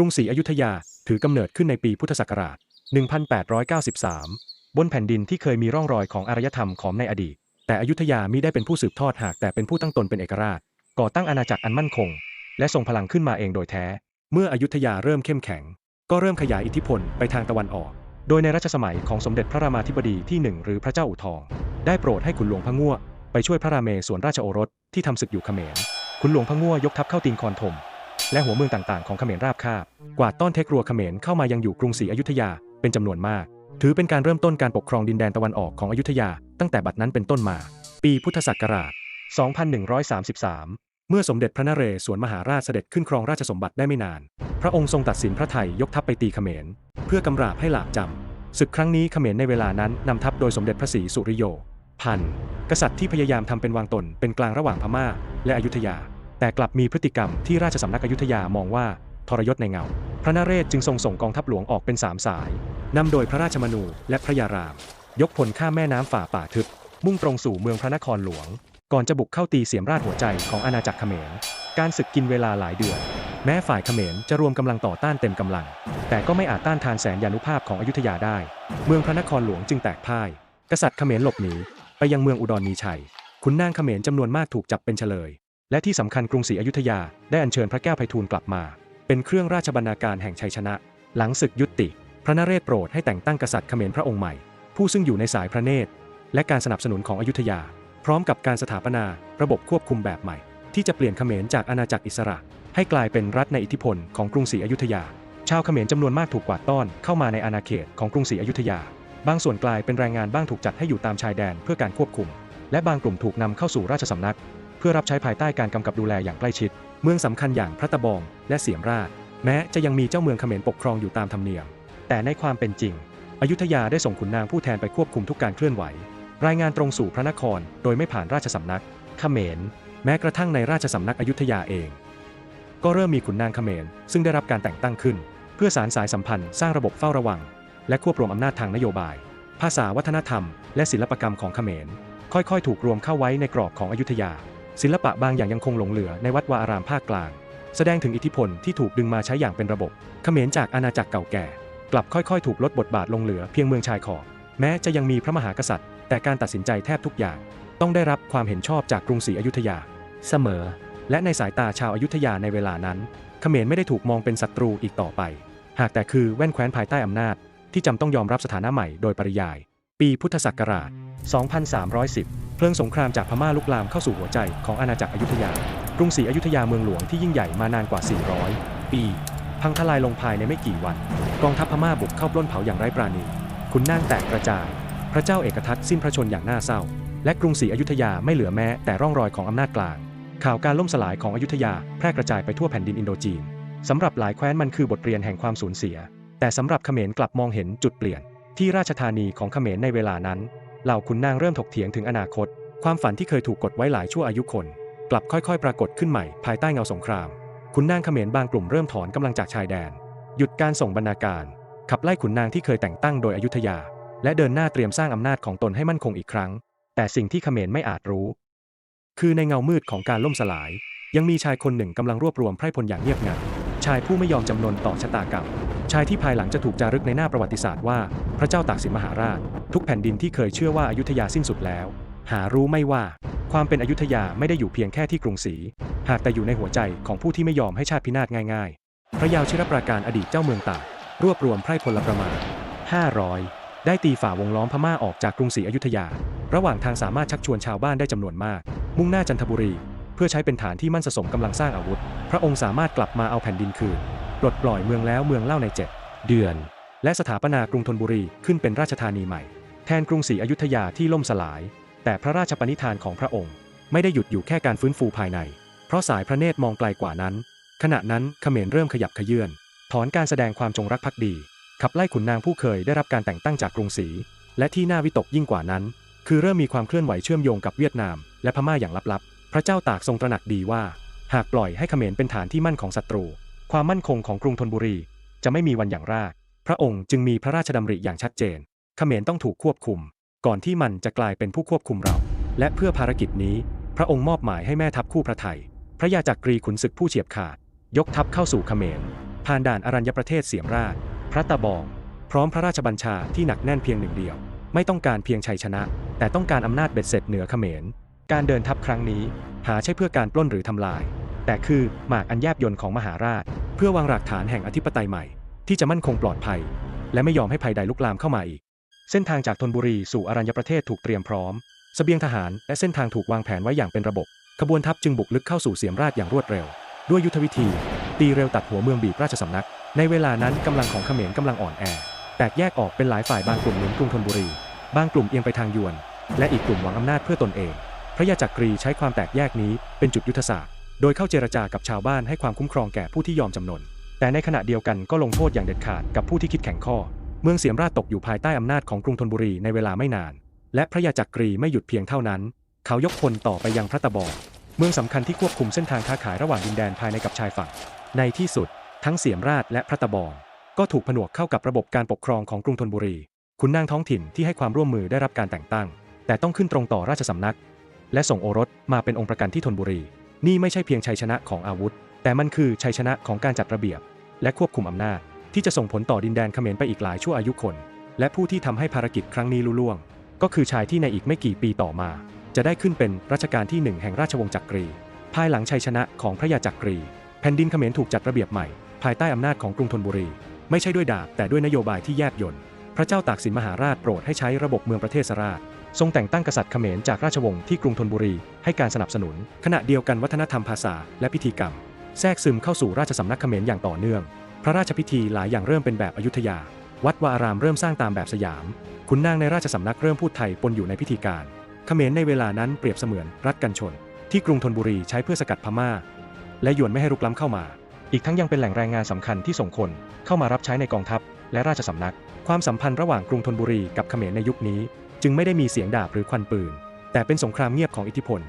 กรุงศรีอยุธยาถือกำเนิดขึ้นในปีพุทธศักราช 1893 บนแผ่นดินที่เคยมีร่องรอยของอารยธรรมของในอดีต แต่อยุธยามิได้เป็นผู้สืบทอดหากแต่เป็นผู้ตั้งตนเป็นเอกราช ก่อตั้งอาณาจักรอันมั่นคง และทรงพลังขึ้นมาเองโดยแท้ เมื่ออยุธยาเริ่มเข้มแข็ง ก็เริ่มขยายอิทธิพลไปทางตะวันออก โดยในรัชสมัยของสมเด็จพระรามาธิบดีที่หนึ่งหรือพระเจ้าอู่ทอง ได้โปรดให้ขุนหลวงพะง่วไปช่วยพระราเมศวรราชโอรสที่ทำศึกอยู่เขมรขุนหลวงพะง่วยกทัพเข้าตีนคอนถม และหัวเมืองต่างๆของเขมรราบคาบ กวาดต้อนเทครัวเขมรเข้ามายังอยู่กรุงศรีอยุธยาเป็นจำนวนมาก ถือเป็นการเริ่มต้นการปกครองดินแดนตะวันออกของอยุธยา ตั้งแต่บัดนั้นเป็นต้นมา ปีพุทธศักราช 2133 เมื่อสมเด็จพระนเรศวรมหาราชเสด็จขึ้นครองราชสมบัติได้ไม่นาน พระองค์ทรงตัดสินพระไทยยกทัพไปตีเขมร เพื่อกำราบให้หลาบจำศึกครั้งนี้เขมรในเวลานั้นนำทัพโดยสมเด็จพระศรีสุริโย พันกษัตริย์ที่พยายามทำเป็นวางตนเป็นกลางระหว่างพม่า และอยุธยา แต่กลับมีพฤติกรรมที่ราชสำนักอยุธยามองว่าทรยศในเงา พระนเรศจึงทรงส่งกองทัพหลวงออกเป็นสามสายนำโดยพระราชมนูและพระยาราม ยกพลข้ามแม่น้ำฝ่าป่าทึบ มุ่งตรงสู่เมืองพระนครหลวง ก่อนจะบุกเข้าตีเสียมราชหัวใจของอาณาจักรเขมร การศึกกินเวลาหลายเดือน แม้ฝ่ายเขมรจะรวมกำลังต่อต้านเต็มกำลัง แต่ก็ไม่อาจต้านทานแสนยานุภาพของอยุธยาได้ เมืองพระนครหลวงจึงแตกพ่าย กษัตริย์เขมรหลบหนีไปยังเมืองอุดรมีชัยขุนนางเขมรจำนวนมากถูกจับเป็นเฉลย และที่สำคัญกรุงศรีอยุธยาได้อัญเชิญพระแก้วไพฑูรย์กลับมา เป็นเครื่องราชบรรณาการแห่งชัยชนะ หลังศึกยุติ พระนเรศโปรดให้แต่งตั้งกษัตริย์เขมรพระองค์ใหม่ ผู้ซึ่งอยู่ในสายพระเนตร และการสนับสนุนของอยุธยา พร้อมกับการสถาปนาระบบควบคุมแบบใหม่ ที่จะเปลี่ยนเขมรจากอาณาจักรอิสระ ให้กลายเป็นรัฐในอิทธิพลของกรุงศรีอยุธยา ชาวเขมรจำนวนมากถูกกวาดต้อนเข้ามาในอาณาเขตของกรุงศรีอยุธยา บางส่วนกลายเป็นแรงงานบ้างถูกจัดให้อยู่ตามชายแดนเพื่อการควบคุม และบางกลุ่มถูกนำเข้าสู่ราชสำนัก เพื่อรับใช้ภายใต้การกำกับดูแลอย่างใกล้ชิด เมืองสำคัญอย่างพระตะบองและเสียมราช แม้จะยังมีเจ้าเมืองเขมรปกครองอยู่ตามธรรมเนียม แต่ในความเป็นจริง อยุธยาได้ส่งขุนนางผู้แทนไปควบคุมทุกการเคลื่อนไหว รายงานตรงสู่พระนครโดยไม่ผ่านราชสำนักเขมร แม้กระทั่งในราชสำนักอยุธยาเอง ก็เริ่มมีขุนนางเขมรซึ่งได้รับการแต่งตั้งขึ้น เพื่อสารสายสัมพันธ์สร้างระบบเฝ้าระวัง และควบรวมอำนาจทางนโยบาย ภาษาวัฒนธรรม และศิลปกรรมของเขมรค่อยๆ ถูกรวมเข้าไว้ในกรอบของอยุธยา ศิลปะบางอย่างยังคงหลงเหลือในวัดวาอารามภาคกลาง แสดงถึงอิทธิพลที่ถูกดึงมาใช้อย่างเป็นระบบเขมรจากอาณาจักรเก่าแก่ กลับค่อยๆ ถูกลดบทบาทลงเหลือเพียงเมืองชายขอบแม้จะยังมีพระมหากษัตริย์ แต่การตัดสินใจแทบทุกอย่าง ต้องได้รับความเห็นชอบจากกรุงศรีอยุธยา เสมอ และในสายตาชาวอายุธยาในเวลานั้นเขมรไม่ได้ถูกมองเป็นศัตรูอีกต่อไป หากแต่คือแว่นแคว้นภายใต้อำนาจ ที่จำต้องยอมรับสถานะใหม่โดยปริยาย ปีพุทธศักราช 2310 เพลิงสงครามจากพม่าลุกลามเข้าสู่หัวใจของอาณาจักรอยุธยากรุงศรีอยุธยาเมืองหลวงที่ยิ่งใหญ่มานานกว่า 400 ปี พังทลายลงภายในไม่กี่วัน กองทัพพม่าบุกเข้าปล้นเผาอย่างไร้ปราณีขุนนางแตกกระจาย พระเจ้าเอกทัตสิ้นพระชนอย่างน่าเศร้า และกรุงศรีอยุธยาไม่เหลือแม้แต่ร่องรอยของอำนาจกลาง ข่าวการล่มสลายของอยุธยาแพร่กระจายไปทั่วแผ่นดินอินโดจีนสำหรับหลายแคว้นมันคือบทเรียนแห่งความสูญเสีย แต่สำหรับเขมรกลับมองเห็นจุดเปลี่ยนที่ราชธานีของเขมรในเวลานั้น เหล่าขุนนางเริ่มถกเถียงถึงอนาคต ความฝันที่เคยถูกกดไว้หลายชั่วอายุคน กลับค่อยๆ ปรากฏขึ้นใหม่ภายใต้เงาสงครามขุนนางเขมรบางกลุ่มเริ่มถอนกำลังจากชายแดน หยุดการส่งบรรณาการ ขับไล่ขุนนางที่เคยแต่งตั้งโดยอยุธยา และเดินหน้าเตรียมสร้างอำนาจของตนให้มั่นคงอีกครั้ง แต่สิ่งที่เขมรไม่อาจรู้ คือในเงามืดของการล่มสลาย ยังมีชายคนหนึ่งกำลังรวบรวมไพร่พลอย่างเงียบงันชายผู้ไม่ยอมจำนนต่อชะตากรรม ชายที่ภายหลังจะถูกจารึกในหน้าประวัติศาสตร์ว่า พระเจ้าตากสินมหาราช ทุกแผ่นดินที่เคยเชื่อว่าอายุธยาสิ้นสุดแล้ว หารู้ไม่ว่า ความเป็นอยุธยาไม่ได้อยู่เพียงแค่ที่กรุงศรีหากแต่อยู่ในหัวใจของผู้ที่ไม่ยอมให้ชาติพินาศง่ายๆ พระยาวชิรปราการอดีตเจ้าเมืองตากรวบรวมไพร่พลประมาณ 500 ได้ตีฝ่าวงล้อมพม่าออกจากกรุงศรีอยุธยา ระหว่างทางสามารถชักชวนชาวบ้านได้จำนวนมาก มุ่งหน้าจันทบุรี เพื่อใช้เป็นฐานที่มั่นสสมกำลังสร้างอาวุธ พระองค์สามารถกลับมาเอาแผ่นดินคืน ปลดปล่อยเมืองแล้วเมืองเล่าในเจ็ดเดือน และสถาปนากรุงธนบุรีขึ้นเป็นราชธานีใหม่ แทนกรุงศรีอยุธยาที่ล่มสลาย แต่พระราชปณิธานของพระองค์ ไม่ได้หยุดอยู่แค่การฟื้นฟูภายใน เพราะสายพระเนตรมองไกลกว่านั้น ขณะนั้นเขมรเริ่มขยับขยื่นถอนการแสดงความจงรักภักดี ขับไล่ขุนนางผู้เคยได้รับการแต่งตั้งจากกรุงศรีและที่น่าวิตกยิ่งกว่านั้น คือเริ่มมีความเคลื่อนไหวเชื่อมโยงกับเวียดนาม และพม่าอย่างลับๆ พระเจ้าตากทรงตระหนักดีว่า หากปล่อยให้เขมรเป็นฐานที่มั่นของศัตรู ความมั่นคงของกรุงธนบุรี จะไม่มีวันอย่างราก พระองค์จึงมีพระราชดำริอย่างชัดเจนเขมรต้องถูกควบคุม ก่อนที่มันจะกลายเป็นผู้ควบคุมเรา และเพื่อภารกิจนี้ พระองค์มอบหมายให้แม่ทัพคู่พระไทย พระยาจักรีขุนศึกผู้เฉียบขาด ยกทัพเข้าสู่เขมร ผ่านด่านอรัญญประเทศเสียมราช พระตะบอง พร้อมพระราชบัญชาที่หนักแน่นเพียงหนึ่งเดียว ไม่ต้องการเพียงชัยชนะ แต่ต้องการอำนาจเบ็ดเสร็จเหนือเขมร การเดินทัพครั้งนี้ หาใช่เพื่อการปล้นหรือทำลาย แต่คือหมากอันแยบยนต์ของมหาราช เพื่อวางรากฐานแห่งอธิปไตยใหม่ ที่จะมั่นคงปลอดภัย และไม่ยอมให้ภัยใดลุกลามเข้ามาอีก เส้นทางจากธนบุรีสู่อรัญญประเทศถูกเตรียมพร้อมเสบียงทหารและเส้นทางถูกวางแผนไว้อย่างเป็นระบบ ขบวนทัพจึงบุกลึกเข้าสู่เสียมราชอย่างรวดเร็ว ด้วยยุทธวิธี ตีเร็วตัดหัวเมืองบีบราชสำนัก ในเวลานั้นกำลังของเขมรกำลังอ่อนแอ แตกแยกออกเป็นหลายฝ่ายบางกลุ่มหนุนกรุงธนบุรี บางกลุ่มเอียงไปทางยวน และอีกกลุ่มหวังอำนาจเพื่อตนเอง พระยาจักรีใช้ความแตกแยกนี้เป็นจุดยุทธศาสตร์ โดยเข้าเจรจากับชาวบ้านให้ความคุ้มครองแก่ผู้ที่ยอมจำนน แต่ในขณะเดียวกันก็ลงโทษอย่างเด็ดขาดกับผู้ที่คิดแข่งข้อ เมืองเสียมราชตกอยู่ภายใต้อำนาจของกรุงธนบุรีในเวลาไม่นาน และพระยาจักรีไม่หยุดเพียงเท่านั้น เขายกพลต่อไปยังพระตะบองเมืองสำคัญที่ควบคุมเส้นทางค้าขายระหว่างดินแดนภายในกับชายฝั่ง ในที่สุด ทั้งเสียมราชและพระตะบองก็ถูกผนวกเข้ากับระบบการปกครองของกรุงธนบุรีขุนนางท้องถิ่นที่ให้ความร่วมมือได้รับการแต่งตั้ง แต่ต้องขึ้นตรงต่อราชสำนัก และส่งโอรสมาเป็นองค์ประกันที่ธนบุรี นี่ไม่ใช่เพียงชัยชนะของอาวุธ แต่มันคือชัยชนะของการจัดระเบียบ และควบคุมอำนาจ ที่จะส่งผลต่อดินแดนเขมรไปอีกหลายชั่วอายุคน และผู้ที่ทำให้ภารกิจครั้งนี้ลุล่วง ก็คือชายที่ในอีกไม่กี่ปีต่อมา จะได้ขึ้นเป็นรัชกาลที่หนึ่งแห่งราชวงศ์จักรี ภายหลังชัยชนะของพระยาจักรี แผ่นดินเขมรถูกจัดระเบียบใหม่ ภายใต้อำนาจของกรุงธนบุรี ไม่ใช่ด้วยดาบแต่ด้วยนโยบายที่แยบยลพระเจ้าตากสินมหาราชโปรดให้ใช้ระบบเมืองประเทศสราช ทรงแต่งตั้งกษัตริย์เขมรจากราชวงศ์ที่กรุงธนบุรีให้การสนับสนุน ขณะเดียวกันวัฒนธรรมภาษาและพิธีกรรม แทรกซึมเข้าสู่ราชสำนักเขมรอย่างต่อเนื่อง พระราชพิธีหลายอย่างเริ่มเป็นแบบอยุธยา วัดวาอารามเริ่มสร้างตามแบบสยาม ขุนนางในราชสำนักเริ่มพูดไทยปนอยู่ในพิธีการ เขมรในเวลานั้นเปรียบเสมือนรัฐกันชน ที่กรุงธนบุรีใช้เพื่อสกัดพม่า และหยวนไม่ให้รุกล้ำเข้ามา อีกทั้งยังเป็นแหล่งแรงงานสำคัญที่ส่งคนเข้ามารับใช้ในกองทัพและราชสำนัก ความสัมพันธ์ระหว่างกรุงธนบุรีกับเขมรในยุคนี้ จึงไม่ได้มีเสียงดาบหรือควันปืน แต่เป็นสงครามเงียบของอิทธิพล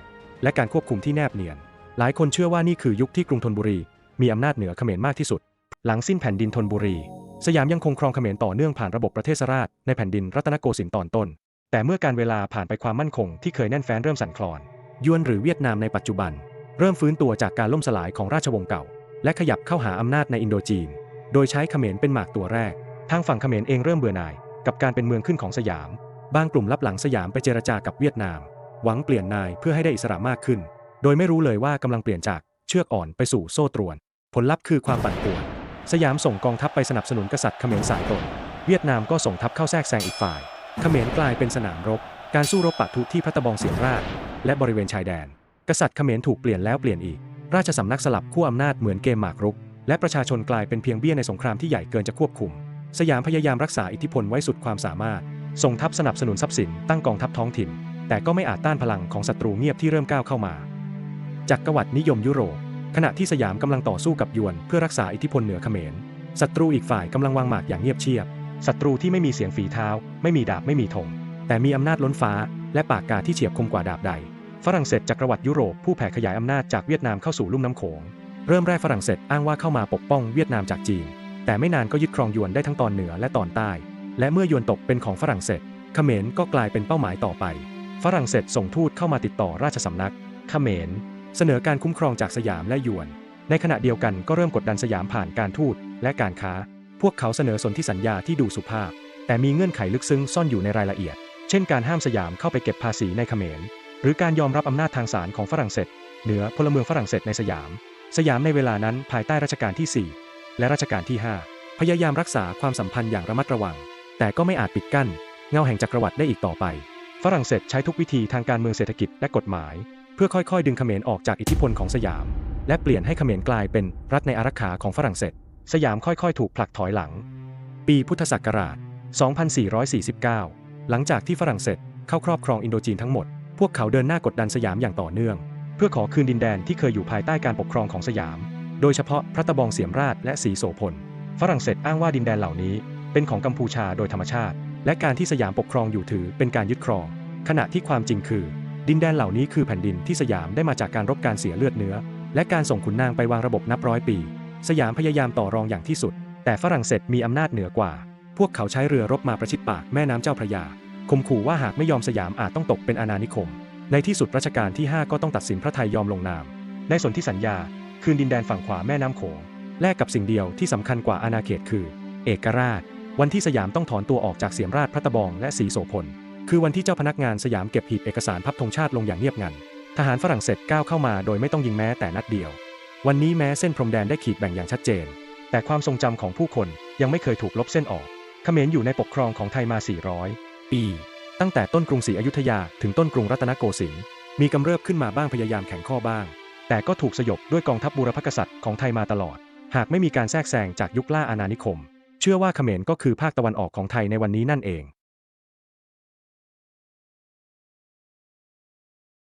และการควบคุมที่แนบเนียน หลายคนเชื่อว่านี่คือยุคที่กรุงธนบุรี มีอำนาจเหนือเขมรมากที่สุด หลังสิ้นแผ่นดินธนบุรี สยามยังคงครองเขมรต่อเนื่องผ่านระบบประเทศราชในแผ่นดินรัตนโกสินทร์ตอนต้น แต่เมื่อการเวลาผ่านไปความมั่นคงที่เคยแน่นแฟ้นเริ่มสั่นคลอนยวนหรือเวียดนามในปัจจุบัน เริ่มฟื้นตัวจากการล่มสลายของราชวงศ์เก่า และขยับเข้าหาอำนาจในอินโดจีน โดยใช้เขมรเป็นหมากตัวแรก ทางฝั่งเขมรเองเริ่มเบื่อหน่าย กับการเป็นเมืองขึ้นของสยาม บางกลุ่มรับหลังสยามไปเจรจากับเวียดนาม หวังเปลี่ยนนายเพื่อให้ได้อิสระมากขึ้น โดยไม่รู้เลยว่ากำลังเปลี่ยนจากเชือกอ่อนไปสู่โซ่ตรวน ผลลัพธ์คือความปั่นป่วน สยามส่งกองทัพไปสนับสนุนกษัตริย์เขมรสายตนเวียดนามก็ส่งทัพเข้าแทรกแซงอีกฝ่าย เขมรกลายเป็นสนามรบ การสู้รบปะทุที่พระตะบองเสียมราชและบริเวณชายแดน กษัตริย์เขมรถูกเปลี่ยนแล้วเปลี่ยนอีก ราชสำนักสลับขั้วอำนาจเหมือนเกมหมากรุก และประชาชนกลายเป็นเพียงเบี้ยในสงครามที่ใหญ่เกินจะควบคุม สยามพยายามรักษาอิทธิพลไว้สุดความสามารถ ส่งทัพสนับสนุนทรัพย์สินตั้งกองทัพท้องถิ่น แต่ก็ไม่อาจต้านพลังของศัตรูเงียบที่เริ่มก้าวเข้ามา จักรวรรดินิยมยุโรปขณะที่สยามกำลังต่อสู้กับยวนเพื่อรักษาอิทธิพลเหนือเขมรศัตรูอีกฝ่ายกำลังวางหมากอย่างเงียบเชียบศัตรูที่ไม่มีเสียงฝีเท้า ไม่มีดาบไม่มีธงแต่มีอำนาจล้นฟ้า และปากกาที่เฉียบคมกว่าดาบใด ฝรั่งเศสจักรวรรดิยุโรปผู้แผ่ขยายอำนาจจากเวียดนามเข้าสู่ลุ่มน้ำโขงเริ่มแรกฝรั่งเศสอ้างว่าเข้ามาปกป้องเวียดนามจากจีน แต่ไม่นานก็ยึดครองยวนได้ทั้งตอนเหนือและตอนใต้ และเมื่อยวนตกเป็นของฝรั่งเศสเขมรก็กลายเป็นเป้าหมายต่อไป ฝรั่งเศสส่งทูตเข้ามาติดต่อราชสำนักเขมร เสนอการคุ้มครองจากสยามและยวน ในขณะเดียวกันก็เริ่มกดดันสยามผ่านการทูตและการค้า พวกเขาเสนอสนธิสัญญาที่ดูสุภาพ แต่มีเงื่อนไขลึกซึ้งซ่อนอยู่ในรายละเอียด เช่นการห้ามสยามเข้าไปเก็บภาษีในเขมร หรือการยอมรับอำนาจทางศาลของฝรั่งเศส เหนือพลเมืองฝรั่งเศสในสยาม สยามในเวลานั้นภายใต้รัชกาลที่ 4 และรัชกาลที่ 5 พยายามรักษาความสัมพันธ์อย่างระมัดระวัง แต่ก็ไม่อาจปิดกั้น เงาแห่งจักรวรรดิได้อีกต่อไป ฝรั่งเศสใช้ทุกวิธีทางการเมืองเศรษฐกิจและกฎหมาย เพื่อค่อยๆ ดึงเขมรออกจากอิทธิพลของสยาม และเปลี่ยนให้เขมรกลายเป็นรัฐในอารักขาของฝรั่งเศส สยามค่อยๆ ถูกผลักถอยหลัง ปีพุทธศักราช 2449 หลังจากที่ฝรั่งเศสเข้าครอบครองอินโดจีนทั้งหมด พวกเขาเดินหน้ากดดันสยามอย่างต่อเนื่อง เพื่อขอคืนดินแดนที่เคยอยู่ภายใต้การปกครองของสยาม โดยเฉพาะพระตะบองเสียมราชและสีโสพล ฝรั่งเศสอ้างว่าดินแดนเหล่านี้ เป็นของกัมพูชาโดยธรรมชาติ และการที่สยามปกครองอยู่ถือเป็นการยึดครอง ขณะที่ความจริงคือ ดินแดนเหล่านี้คือแผ่นดินที่สยามได้มาจากการรบการเสียเลือดเนื้อ และการส่งขุนนางไปวางระบบนับร้อยปี สยามพยายามต่อรองอย่างที่สุด แต่ฝรั่งเศสมีอำนาจเหนือกว่า พวกเขาใช้เรือรบมาประชิดปากแม่น้ำเจ้าพระยาข่มขู่ว่าหากไม่ยอมสยามอาจต้องตกเป็นอาณานิคม ในที่สุดรัชกาลที่ 5 ก็ต้องตัดสินพระไทยยอมลงนาม ในสนธิสัญญา คืนดินแดนฝั่งขวาแม่น้ำโขงแลกกับสิ่งเดียวที่สำคัญกว่าอาณาเขตคือ เอกราช วันที่สยามต้องถอนตัวออกจากเสียมราชพระตะบองและสีโสพล คือวันที่เจ้าพนักงานสยามเก็บหีบเอกสารพับธงชาติลงอย่างเงียบงัน ทหารฝรั่งเศสก้าวเข้ามาโดยไม่ต้องยิงแม้แต่นัดเดียว วันนี้แม้เส้นพรมแดนได้ขีดแบ่งอย่างชัดเจน แต่ความทรงจำของผู้คนยังไม่เคยถูกลบเส้นออก เขมรอยู่ในปกครองของไทยมา 400 ปี ตั้งแต่ต้นกรุงศรีอยุธยาถึงต้นกรุงรัตนโกสินทร์ มีกำเริบขึ้นมาบ้างพยายามแข่งข้อบ้าง แต่ก็ถูกสยบด้วยกองทัพบูรพกษัตริย์ของไทยมาตลอด หากไม่มีการแทรกแซงจากยุคล่าอาณานิคม เชื่อว่าเขมรก็คือภาคตะวันออกของไทยในวันนี้นั่นเอง